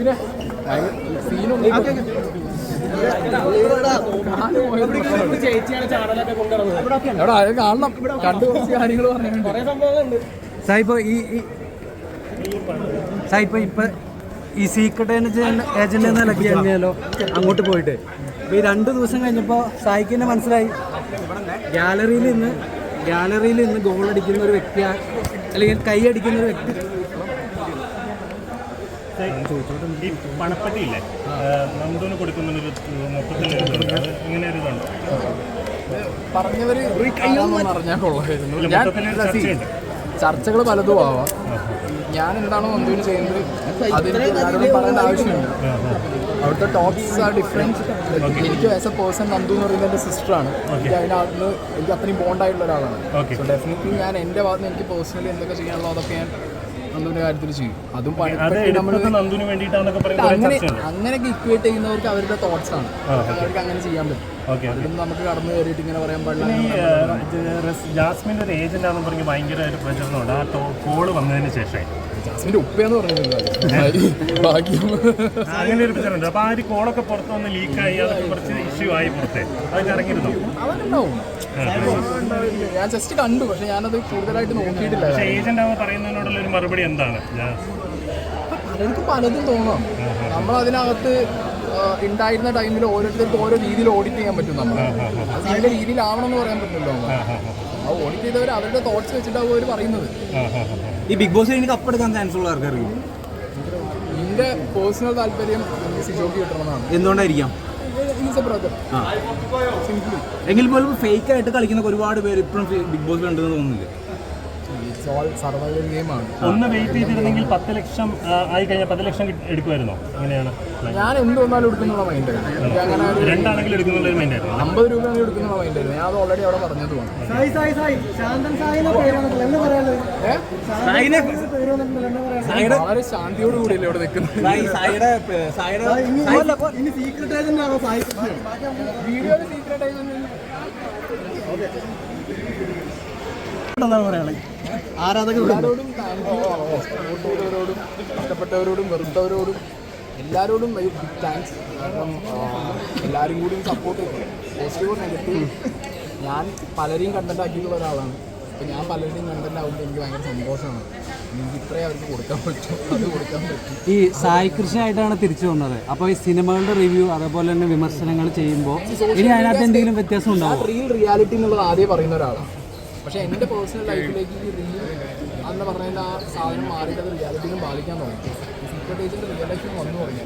പിന്നെ എവിടെ അത് കാണണം. കണ്ടു കുറച്ച് കാര്യങ്ങൾ പറയാനുണ്ട് കുറെ സംഭവങ്ങളുണ്ട്. സായിപ്പോ ഈ സായിപ്പോ ഇപ്പൊ ഈ സീക്രട്ട് ഏജന്റ് എന്ന നിലയ്ക്ക് കഴിഞ്ഞാലോ അങ്ങോട്ട് പോയിട്ട്. അപ്പൊ ഈ രണ്ട് ദിവസം കഴിഞ്ഞപ്പോൾ സായിക്ക് തന്നെ മനസ്സിലായി. ഗാലറിയിൽ നിന്ന് ഗാലറിയിൽ നിന്ന് ഗോൾ അടിക്കുന്ന ഒരു വ്യക്തി അല്ലെങ്കിൽ കൈ അടിക്കുന്ന ഒരു വ്യക്തി. ഈ പണപ്പെട്ടിയില്ലേ നന്ദൂന് കൊടുക്കുന്നൊരു മൊത്തത്തിൽ ഇങ്ങനെ ഒരു ഇതുണ്ട്. പറഞ്ഞവര് പറഞ്ഞാൽ കൊള്ളായിരുന്നു. ഞാൻ. ചർച്ചകൾ പലതും ആവാം. ഞാൻ എന്താണോ നന്ദുവിന് ചെയ്യുന്നത് അതെനിക്ക് പറയേണ്ട ആവശ്യമില്ല. അവിടുത്തെ ടോക്സ് ആ ഡിഫറൻസ് എനിക്ക് ആസ് എ പേഴ്സൺ നന്ദു എന്ന് പറയുന്നത് എന്റെ സിസ്റ്ററാണ് എനിക്ക് അതിനകത്ത് എനിക്ക് അത്രയും ബോണ്ടായിട്ടുള്ള ഒരാളാണ്. സോ ഡെഫിനറ്റ്ലി ഞാൻ എന്റെ ഭാഗത്ത് നിന്ന് എനിക്ക് പേഴ്സണലി എന്തൊക്കെ ചെയ്യാനുള്ളോ അതൊക്കെ ഞാൻ നന്ദുവിന്റെ കാര്യത്തിൽ ചെയ്യും. അതും അങ്ങനെ അങ്ങനെയൊക്കെ ഇക്വേറ്റ് ചെയ്യുന്നവർക്ക് അവരുടെ തോട്ട്സ് ആണ്. അവർക്ക് അങ്ങനെ ചെയ്യാൻ പറ്റും. ഓക്കെ അതിലൊന്നും നമുക്ക് കടന്നു കയറിയിട്ട് ഇങ്ങനെ പറയാൻ പാടില്ല. ജാസ്മിന്റെ ഒരു ഏജന്റ് ആണെന്ന് പറഞ്ഞ് ഭയങ്കര ഒരു പ്രചരണമുണ്ട്. ആ കോൾ വന്നതിന് ശേഷം ജാസ്മിന്റെ ഉപ്പയെന്ന് പറഞ്ഞിട്ടുണ്ട് ഭാഗ്യം അങ്ങനെ ഒരു പ്രചരണമുണ്ട്. അപ്പോൾ ആ ഒരു കോളൊക്കെ പുറത്ത് വന്ന് ലീക്കായി അതൊക്കെ കുറച്ച് ഇഷ്യൂ ആയി പുറത്തെ. അതൊക്കെ ഇറങ്ങിയിരുന്നു അവനുണ്ടാവും. ഞാൻ ജസ്റ്റ് കണ്ടു പക്ഷെ ഞാനത് കൂടുതലായിട്ട് നോക്കിയിട്ടില്ല. പക്ഷേ ഏജന്റ് ആവുമ്പോൾ പറയുന്നതിനോടുള്ള ഒരു മറുപടി എന്താണ്? പലർക്കും പലതും തോന്നാം. നമ്മൾ അതിനകത്ത് ഉണ്ടായിരുന്ന ടൈമിൽ ഓരോരുത്തർക്ക് ഓരോ രീതിയിൽ ഓഡിറ്റ് ചെയ്യാൻ പറ്റും നമ്മൾ അത് നല്ല രീതിയിലാവണം എന്ന് പറയാൻ പറ്റില്ലല്ലോ ആ ഓഡിറ്റ് ചെയ്തവർ അവരുടെ തോട്ട്സ് വെച്ചിട്ടാവും അവർ പറയുന്നത്. ഈ ബിഗ് ബോസ് എനിക്ക് കപ്പെടുക്കാൻ ചാൻസ് ഉള്ള ആർക്കറിയും എന്റെ പേഴ്സണൽ താല്പര്യം സിജോക്ക് കിട്ടണമെന്നാണ്. എന്തുകൊണ്ടായിരിക്കാം? എങ്കിൽ പോലും ഫേക്ക് ആയിട്ട് കളിക്കുന്ന ഒരുപാട് പേര് ഇപ്പോഴും ബിഗ് ബോസ് കണ്ടെന്ന് തോന്നുന്നില്ല? ഇറ്റ്സ് ഓൾ സർവൈവൽ ഗെയിമാണ് ഒന്ന് വെയിറ്റ് ചെയ്തിരുന്നെങ്കിൽ പത്ത് ലക്ഷം ആയി കഴിഞ്ഞാൽ പത്ത് ലക്ഷം എടുക്കുമായിരുന്നോ? അങ്ങനെയാണ് ഞാൻ എന്ത് വന്നാലും എടുക്കുന്നുള്ള മൈൻഡ് അങ്ങനെ രണ്ടാണെങ്കിലും എടുക്കുന്നുള്ള മൈൻഡ് ആയിരുന്നു. അമ്പത് രൂപയാണ് എടുക്കുന്ന മൈൻഡായിരുന്നു ഞാൻ അത് ഓൾറെഡി അവിടെ പറഞ്ഞതുമാണ്. ഏ? വളരെ ശാന്തിയോട് കൂടിയല്ലേ ഇവിടെ നിൽക്കുന്നത്? വീഡിയോയിൽ സീക്രട്ട് ആയി എല്ലാവരോടും താങ്ക് ആരാധകരോടും സപ്പോർട്ട് ചെയ്തവരോടും ഇഷ്ടപ്പെട്ടവരോടും വെറുത്തവരോടും എല്ലാവരോടും ബിഗ് താങ്ക്സ് കാരണം എല്ലാവരും കൂടി സപ്പോർട്ട് പോസിറ്റീവ് നെഗറ്റീവ് ഞാൻ പലരെയും കണ്ടന്റ് ആക്കിയിട്ടുള്ള ഒരാളാണ്. അപ്പോൾ ഞാൻ പലരുടെയും കണ്ടന്റ് ആകുമ്പോൾ എനിക്ക് ഭയങ്കര സന്തോഷമാണ്. എനിക്ക് ഇത്രയും അവർക്ക് കൊടുക്കാൻ പറ്റും. അത് കൊടുക്കാൻ പറ്റും. ഈ സായി കൃഷിയായിട്ടാണ് തിരിച്ചു വന്നത്. അപ്പോൾ ഈ സിനിമകളുടെ റിവ്യൂ അതേപോലെ തന്നെ വിമർശനങ്ങൾ ചെയ്യുമ്പോൾ ഇനി അതിനകത്ത് എന്തെങ്കിലും വ്യത്യാസം ഉണ്ടാവും? റിയൽ റിയാലിറ്റി എന്നുള്ളത് ആദ്യം പറയുന്ന ഒരാളാണ്. പക്ഷേ എന്റെ പേഴ്സണൽ ലൈഫിലേക്ക് ഈ റിയൽ അന്ന് പറഞ്ഞതിന്റെ ആ സാധനം മാറിയിട്ട് അത് റിയാലിറ്റിയിലും ബാധിക്കാൻ തുടങ്ങി. സീക്രട്ട് ഏജന്റ് റിയൽ ലൈഫിൽ വന്നു തുടങ്ങി.